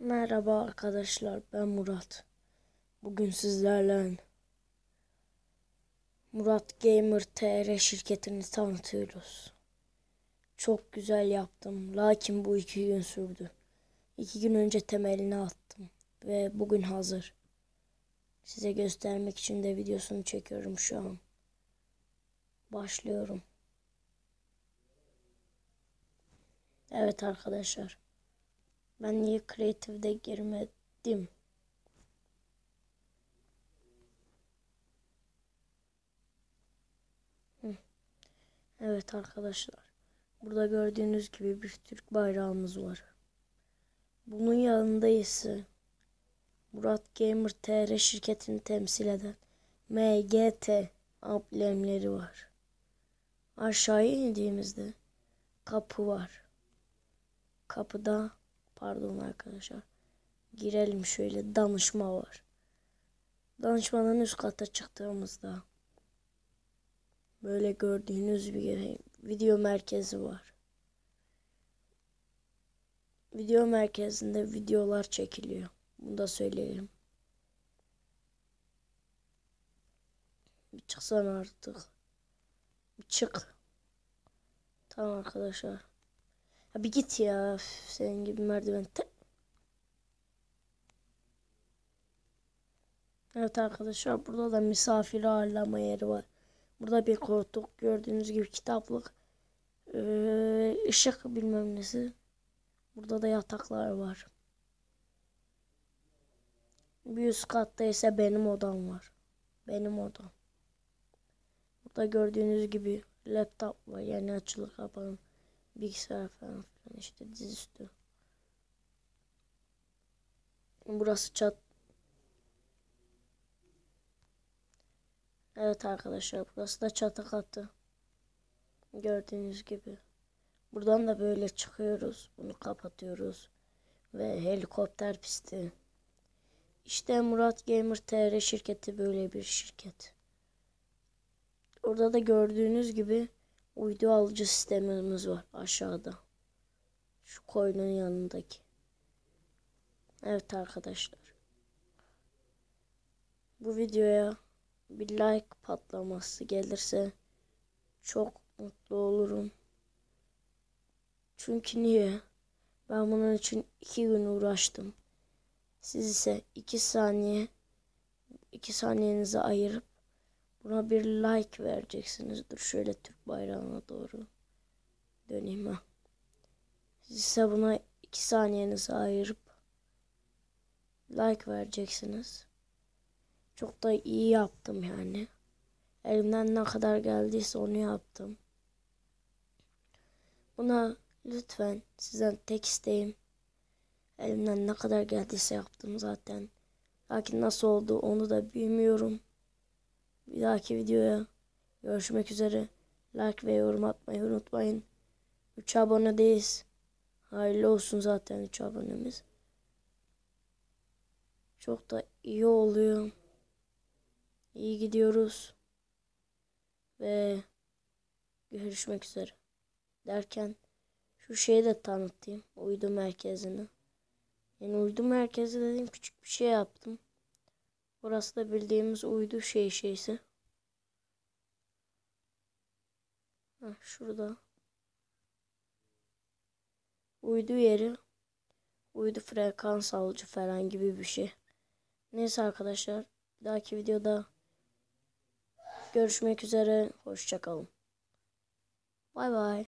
Merhaba arkadaşlar ben Murat. Bugün sizlerle Murat Gamer TR şirketini tanıtıyoruz. Çok güzel yaptım. Lakin bu iki gün sürdü. İki gün önce temelini attım. Ve bugün hazır. Size göstermek için de videosunu çekiyorum şu an. Başlıyorum. Evet arkadaşlar. Ben niye Creative'de girmedim? Evet arkadaşlar. Burada gördüğünüz gibi bir Türk bayrağımız var. Bunun yanında ise Murat Gamer TR şirketini temsil eden MGT amblemleri var. Aşağıya indiğimizde kapı var. Kapıda Pardon arkadaşlar. Girelim şöyle danışma var. Danışmanın üst kata çıktığımızda böyle gördüğünüz bir video merkezi var. Video merkezinde videolar çekiliyor. Bunu da söyleyelim. Bir çıksana artık. Bir çık. Tamam arkadaşlar. Ya bir git ya. Senin gibi merdiven. Evet arkadaşlar burada da misafir ağırlama yeri var. Burada bir koltuk gördüğünüz gibi kitaplık. Ee, ışık bilmem nesi. Burada da yataklar var. Bir üst katta ise benim odam var. Benim odam. Burada gördüğünüz gibi laptop var. Yani açılır kapanır bilgisayar falan filan işte dizüstü. Burası çat. Evet arkadaşlar burası da çatı katı. Gördüğünüz gibi. Buradan da böyle çıkıyoruz. Bunu kapatıyoruz. Ve helikopter pisti. İşte Murat Gamer TR şirketi böyle bir şirket. Orada da gördüğünüz gibi uydu alıcı sistemimiz var aşağıda. Şu koyunun yanındaki. Evet arkadaşlar. Bu videoya bir like patlaması gelirse çok mutlu olurum. Çünkü niye? Ben bunun için iki gün uğraştım. Siz ise iki saniye iki saniyenizi ayırıp Buna bir like vereceksiniz. Dur şöyle Türk bayrağına doğru döneyim ha. Siz buna 2 saniyenizi ayırıp like vereceksiniz. Çok da iyi yaptım yani. Elimden ne kadar geldiyse onu yaptım. Buna lütfen sizden tek isteğim. Elimden ne kadar geldiyse yaptım zaten. Lakin nasıl oldu onu da bilmiyorum. Bir dahaki videoya görüşmek üzere. Like ve yorum atmayı unutmayın. 3 abonedeyiz. Hayırlı olsun zaten 3 abonemiz. Çok da iyi oluyor. İyi gidiyoruz. Ve görüşmek üzere. Derken şu şeyi de tanıtayım. Uydu merkezini. Yani uydu merkezi dediğim küçük bir şey yaptım. Burası da bildiğimiz uydu şey şeysi. Heh, şurada. Uydu yeri. Uydu frekans alıcı falan gibi bir şey. Neyse arkadaşlar. Bir dahaki videoda görüşmek üzere. Hoşçakalın. Bay bay.